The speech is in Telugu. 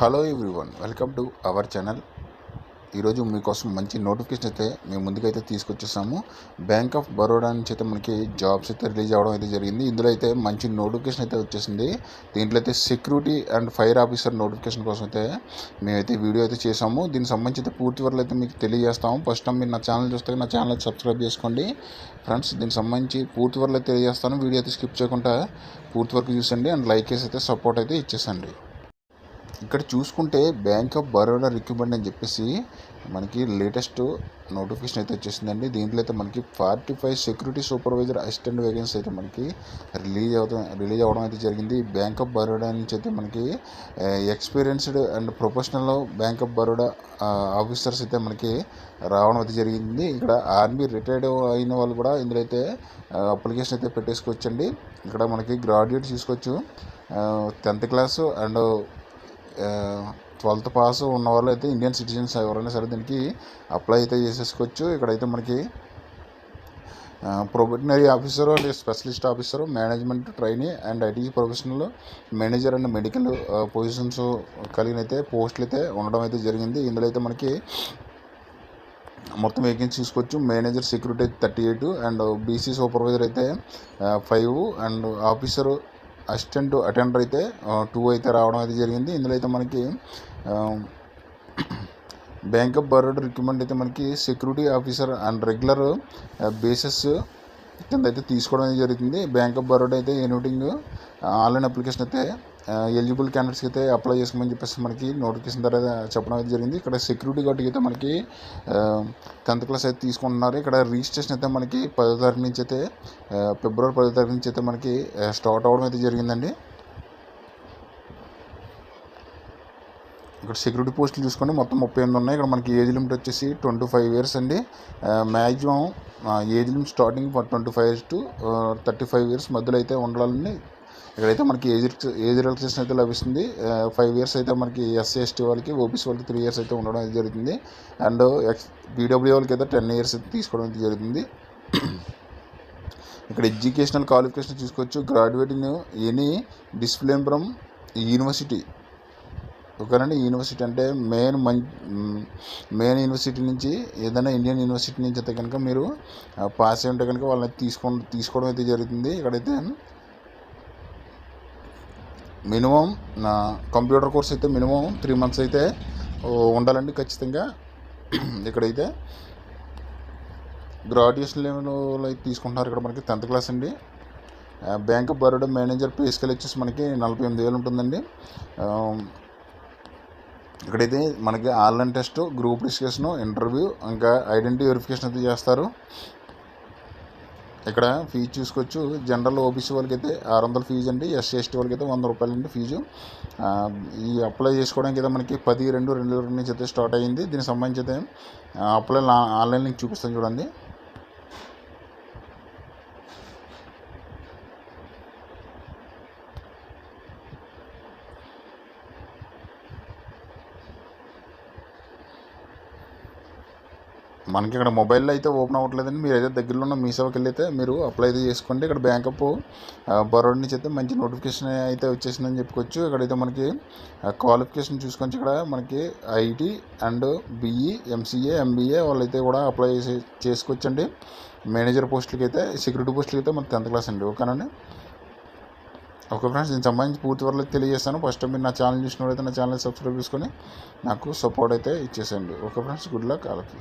Hello everyone welcome to our channel ఈరోజు మీకోసం మంచి నోటిఫికేషన్ అయితే మేము ముందుకైతే తీసుకొచ్చేసాము. బ్యాంక్ ఆఫ్ బరోడా నుంచి అయితే మనకి జాబ్స్ అయితే రిలీజ్ అవ్వడం అయితే జరిగింది. ఇందులో అయితే మంచి నోటిఫికేషన్ అయితే వచ్చేసింది. దీంట్లో అయితే security and fire officer notification కోసం అయితే మేమైతే వీడియో అయితే చేసాము. దీనికి సంబంధించి అయితే పూర్తి వరకు అయితే మీకు తెలియజేస్తాము. ఫస్ట్ టైం మీరు నా ఛానల్ చూస్తే నా ఛానల్ సబ్స్క్రైబ్ చేసుకోండి. ఫ్రెండ్స్ దీనికి సంబంధించి పూర్తి వరకు తెలియజేస్తాను. వీడియో అయితే స్కిప్ చేయకుండా పూర్తి వరకు చూసండి. అండ్ లైక్ చేసి అయితే సపోర్ట్ అయితే ఇచ్చేసండి. ఇక్కడ చూసుకుంటే బ్యాంక్ ఆఫ్ బరోడా రిక్రూట్మెంట్ అని చెప్పేసి మనకి లేటెస్ట్ నోటిఫికేషన్ అయితే వచ్చేసిందండి. దీంట్లో అయితే మనకి forty five security supervisor assistant vacancy అయితే మనకి రిలీజ్ అవుతాం రిలీజ్ అవ్వడం అయితే జరిగింది. బ్యాంక్ ఆఫ్ బరోడా నుంచి అయితే మనకి experienced and professional bank of Baroda officers అయితే మనకి రావడం అయితే జరిగింది. ఇక్కడ ఆర్మీ రిటైర్డ్ అయిన వాళ్ళు కూడా ఇందులో అయితే అప్లికేషన్ అయితే పెట్టేసుకోవచ్చండి. ఇక్కడ మనకి గ్రాడ్యుయేట్ తీసుకోవచ్చు. Tenth class and twelfth pass ఉన్న వాళ్ళు అయితే ఇండియన్ సిటిజన్స్ ఎవరైనా సరే దీనికి అప్లై అయితే చేసేసుకోవచ్చు. ఇక్కడైతే మనకి probationary officer and specialist officer management trainee and IT professional manager and medical positions కలిగిన అయితే పోస్టులు అయితే ఉండడం అయితే జరిగింది. ఇందులో అయితే మనకి మొత్తం వేకెన్సీ చూసుకోవచ్చు. మేనేజర్ సెక్యూరిటీ అయితే thirty eight and BC supervisor అయితే five and officer assistant attender అయితే టూ అయితే రావడం అయితే జరిగింది. ఇందులో అయితే మనకి బ్యాంక్ ఆఫ్ బరోడా రిక్రూట్మెంట్ అయితే మనకి security officer and regular basis కింద అయితే తీసుకోవడం అయితే జరుగుతుంది. బ్యాంక్ ఆఫ్ బరోడా అయితే ఎన్యూటింగ్ ఆన్లైన్ అప్లికేషన్ అయితే ఎలిజిబుల్ క్యాండిడేట్స్కి అయితే అప్లై చేసుకోమని చెప్పేసి మనకి నోటిఫికేషన్ తర్వాత చెప్పడం అయితే జరిగింది. ఇక్కడ సెక్యూరిటీ గార్డ్కి అయితే మనకి టెన్త్ క్లాస్ అయితే తీసుకుంటున్నారు. ఇక్కడ రిజిస్ట్రేషన్ అయితే మనకి పదో తారీఖు నుంచి అయితే ఫిబ్రవరి పదో తారీఖు నుంచి అయితే మనకి స్టార్ట్ అవ్వడం అయితే జరిగిందండి. ఇక్కడ సెక్యూరిటీ పోస్టులు చూసుకోండి. మొత్తం ముప్పై ఎనిమిది ఉన్నాయి. ఇక్కడ మనకి ఏజ్ లిమిట్ వచ్చేసి ట్వంటీ ఫైవ్ ఇయర్స్ అండి maximum age limit starting twenty five to thirty five years మధ్యలో అయితే ఉండాలని ఇక్కడైతే మనకి ఏజ్ ఏజ్ రిలాక్సేషన్ అయితే లభిస్తుంది. ఫైవ్ ఇయర్స్ అయితే మనకి ఎస్సీ ఎస్టీ వాళ్ళకి ఓబీసీ వాళ్ళకి త్రీ ఇయర్స్ అయితే ఉండడం అయితే జరుగుతుంది. అండ్ ఎక్స్ పీడబ్ల్యూ వాళ్ళకి అయితే టెన్ ఇయర్స్ అయితే తీసుకోవడం అయితే జరుగుతుంది. ఇక్కడ ఎడ్యుకేషనల్ క్వాలిఫికేషన్ చూసుకోవచ్చు graduating any discipline from university ఓకేనండి యూనివర్సిటీ అంటే మెయిన్ మం మెయిన్ యూనివర్సిటీ నుంచి ఏదైనా ఇండియన్ యూనివర్సిటీ నుంచి అయితే కనుక మీరు పాస్ అయి ఉంటే కనుక వాళ్ళని తీసుకో తీసుకోవడం అయితే జరుగుతుంది. ఇక్కడైతే మినిమం నా కంప్యూటర్ కోర్స్ అయితే మినిమం త్రీ మంత్స్ అయితే ఉండాలండి ఖచ్చితంగా. ఇక్కడైతే గ్రాడ్యుయేషన్ లెవెల్ అయితే తీసుకుంటున్నారు ఇక్కడ మనకి టెన్త్ క్లాస్ అండి. Bank of Baroda manager pay scale వచ్చేసి మనకి నలభై ఎనిమిది వేలు ఉంటుందండి. ఇక్కడైతే మనకి online test group discussion interview ఇంకా ఐడెంటిటీ వెరిఫికేషన్ అయితే చేస్తారు. ఇక్కడ ఫీజు చూసుకోవచ్చు. జనరల్ ఓబీసీ వాళ్ళకి అయితే ఆరు వందల ఫీజు అండి. ఎస్సీ ఎస్టీ వాళ్ళకి అయితే వంద రూపాయలు అండి ఫీజు. ఈ అప్లై చేసుకోవడానికి అయితే మనకి పది రెండు రెండు రెండు నుంచి అయితే స్టార్ట్ అయ్యింది. దీనికి సంబంధించి అయితే అప్లై ఆన్లైన్ లింక్ చూపిస్తాను చూడండి. మనకి ఇక్కడ మొబైల్లో అయితే ఓపెన్ అవ్వట్లేదండి. మీరు అయితే దగ్గరలో ఉన్న మీ సేవకి వెళ్ళి అయితే మీరు అప్లై అయితే చేసుకోండి. ఇక్కడ బ్యాంకప్ బరోడ్ నుంచి అయితే మంచి నోటిఫికేషన్ అయితే వచ్చేసిందని చెప్పుకోవచ్చు. ఇక్కడైతే మనకి క్వాలిఫికేషన్ చూసుకొని ఇక్కడ మనకి IT and BE MCA MBA వాళ్ళైతే కూడా అప్లై చేసి చేసుకోవచ్చండి. మేనేజర్ పోస్టులకి అయితే సెక్యూరిటీ పోస్టులకి అయితే మన టెన్త్ క్లాస్ అండి. ఓకేనండి? ఓకే ఫ్రెండ్స్ దీనికి సంబంధించి పూర్తి వరకు తెలియజేస్తాను. ఫస్ట్ మీరు నా ఛానల్ చూసినట్లయితే నా ఛానల్ సబ్స్క్రైబ్ చేసుకొని నాకు సపోర్ట్ అయితే ఇచ్చేసేయండి. ఓకే ఫ్రెండ్స్ గుడ్ లక్ వాళ్ళకి